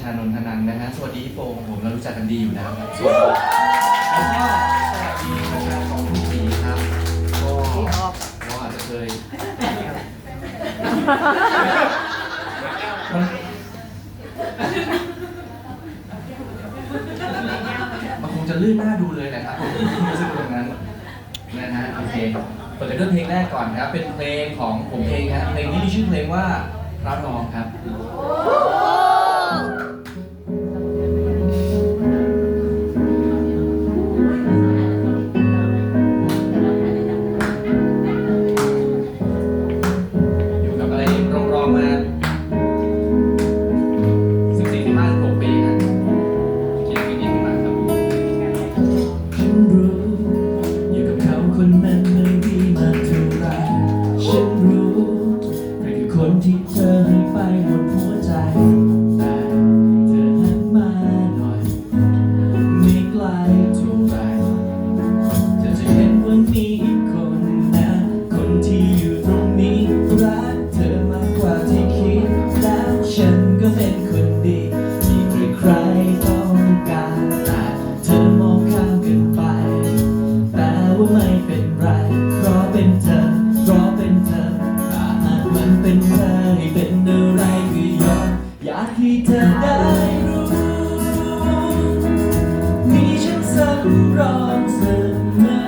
ชานนทนันท์นะฮะ สวัสดีพี่โปของผมเรารู้จักกันดีอยู่แล้วครับสวัสดีแล้วก็สวัสดีแฟนๆของพี่สีครับก็ก็อาจจะเคยมันมันคงจะลื่นหน้าดูเลยนะครับผมรู้สึกตรงนั้นนะฮะโอเคเปิดกันด้วยเพลงแรกก่อนครับ เป็นเพลงของผมเองครับเพลงนี้มีชื่อเพลงว่าพระรองครับ เป็นเธอให้เป็นอะไรก็ยอมอยากให้เธอได้รู้ มีฉันสำรองเสมอ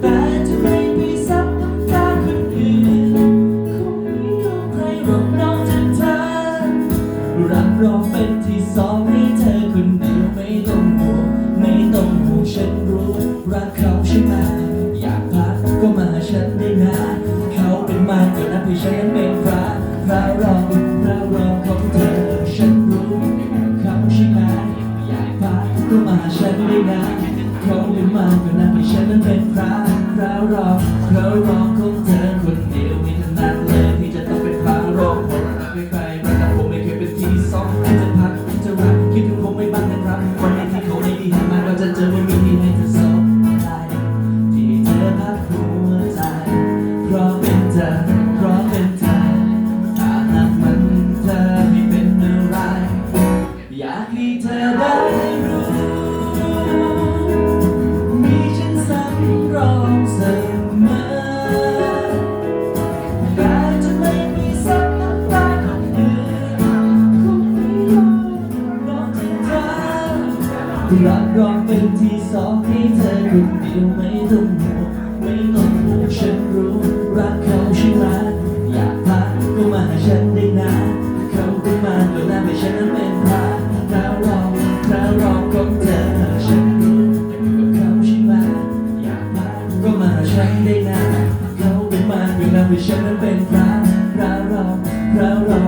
แต่จะไม่ไปซับน้ำตาคนอื่นคงไม่ยอมใครหรอกนอกจากเธอรับรองเป็นที่สองให้เธอคนเดียวไม่ต้องห่วงไม่ต้องห่วงฉันรู้รักเขาใช่ไหม มากกว่านั้นที่ฉันนั้นเป็นพระพระรองพระรองของเธอ ฉันรู้เขาใช่ไหมอยากพักก็มาหาฉันได้นะเขาเป็นมากกว่านั้นที่ฉันนั้นเป็นพระพระรองพระรองของเธอคนเดียวไม่ถนัดเลยที่จะต้องเป็นพระรองเพราะรักไม่ใครรักแต่ผมไม่เคยเป็นที่สองที่จะพักที่จะรักคิดถึงผมไม่บ้างนะครับวันไหนที่เขาไม่ดีให้มาเราจะเจอว่มีที่ให้ รับรองเป็นที่สองให้เธอคนเดียวไม่ต้องห่วงไม่ต้องห่วงฉันรู้รักเขาใช่ไหมอยากพักก็มาหาฉันได้นะเขาเป็นมาก็น่าให้ฉันนั้นเป็นพระพระรองพระรองของเธอฉันรู้อยู่กับเขาใช่ไหมอยากพักก็มาหาฉันได้นะเขาเป็นมาก็น่าให้ฉันนั้นเป็นพระพระรองพระรอง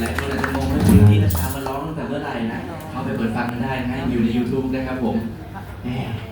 หลายๆคนอาจจะงงว่าเพลงที่นัชชามาร้องตั้งแต่เมื่อไหร่นะเข้าไปเปิดฟังกันได้นะฮะอยู่ใน YouTube นะครับผมแหม